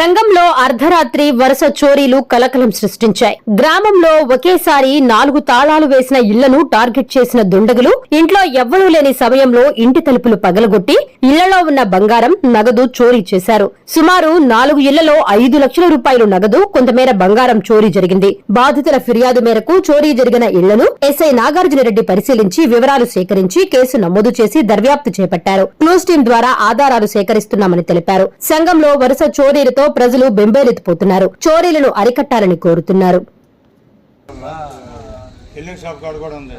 సంఘంలో అర్ధరాత్రి వరుస చోరీలు కలకలం సృష్టించాయి. గ్రామంలో ఒకేసారి నాలుగు తాళాలు వేసిన ఇళ్ళను టార్గెట్ చేసిన దుండగులు ఇంట్లో ఎవ్వరూ లేని సమయంలో ఇంటి తలుపులు పగలగొట్టి ఇళ్ళలో ఉన్న బంగారం నగదు చోరీ చేశారు. సుమారు నాలుగు ఇళ్ళలో ఐదు లక్షల రూపాయలు నగదు కొంతమేర బంగారం చోరీ జరిగింది. బాధితుల ఫిర్యాదు మేరకు చోరీ జరిగిన ఇళ్ళను ఎస్ఐ నాగార్జునరెడ్డి పరిశీలించి వివరాలు సేకరించి కేసు నమోదు చేసి దర్యాప్తు చేపట్టారు. క్లూస్ టీం ద్వారా ఆధారాలు సేకరిస్తున్నామని తెలిపారు. సంఘంలో వరుస చోరీలతో ప్రజలు బెంబేలెత్తిపోతున్నారు. చోరీలను అరికట్టాలని కోరుతున్నారు ఎల్లింగ్ షాప్ కాడ కూడా ఉంది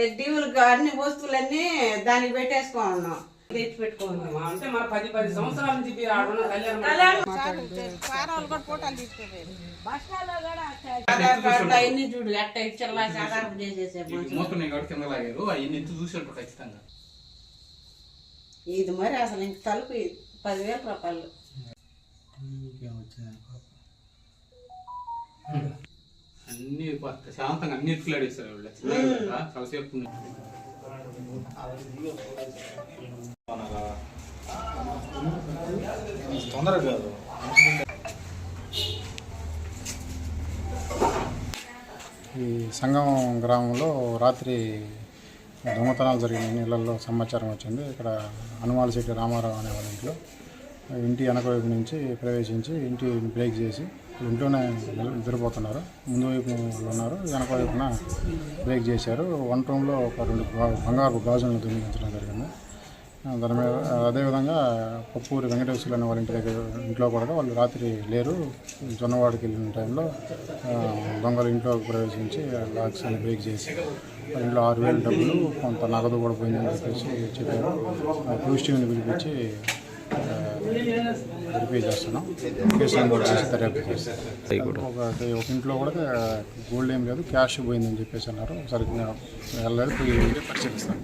డీవులు అన్ని వస్తువులన్నీ దానికి పెట్టేసుకో ఉన్నాం తెచ్చి పెట్టుకున్నాం. అంటే మన పది పది సంవత్సరాల నుంచి అవన్నీ చూడు సాధారణ చేసేసే కాబట్టి కింద లాగారు. అవన్నీ ఎత్తు ఖచ్చితంగా. ఇది మరి అసలు ఇంక తలుపు. పదివేల రూపాయలు. అన్ని శాంతంగా అన్ని వాళ్ళు చిన్నగా కదా, చాలాసేపు ఈ సంగం గ్రామంలో రాత్రి దొంగతనాలు జరిగిన ఇళ్ళలో సమాచారం వచ్చింది. ఇక్కడ హనుమాల శెట్టి రామారావు అనే వాళ్ళ ఇంట్లో ఇంటి వెనక వైపు నుంచి ప్రవేశించి ఇంటి బ్రేక్ చేసి ఇంట్లోనే నిద్రపోతున్నారు. ముందు వైపు ఉన్నారు. వెనక వైపున బ్రేక్ చేశారు. వన్ రూమ్లో ఒక రెండు బంగారు గాజులను దొంగిలించడం జరిగింది. దాని మీద అదేవిధంగా పప్పూరి వెంకటేశ్వరులు అనే వాళ్ళ ఇంటి దగ్గర ఇంట్లో కూడా వాళ్ళు రాత్రి లేరు. జొన్నవాడికి వెళ్ళిన టైంలో దొంగలు ఇంట్లోకి ప్రవేశించి లాక్స్ అని బ్రేక్ చేసి ఇంట్లో ఆరు వేలు డబ్బులు కొంత నగదు కూడా పోయిందని చెప్పేసి చెప్పారు. టూరిస్ట్ టీవీని పిలిపించి వెరిఫై చేస్తున్నాం. కేసు కూడా చేసి దర్యాప్తు చేస్తాం. ఒక ఇంట్లో కూడా గోల్డ్ ఏం లేదు క్యాష్ పోయిందని చెప్పేసి అన్నారు. సరిగ్గా వెళ్ళలేదు పోయి పరిశీలిస్తాం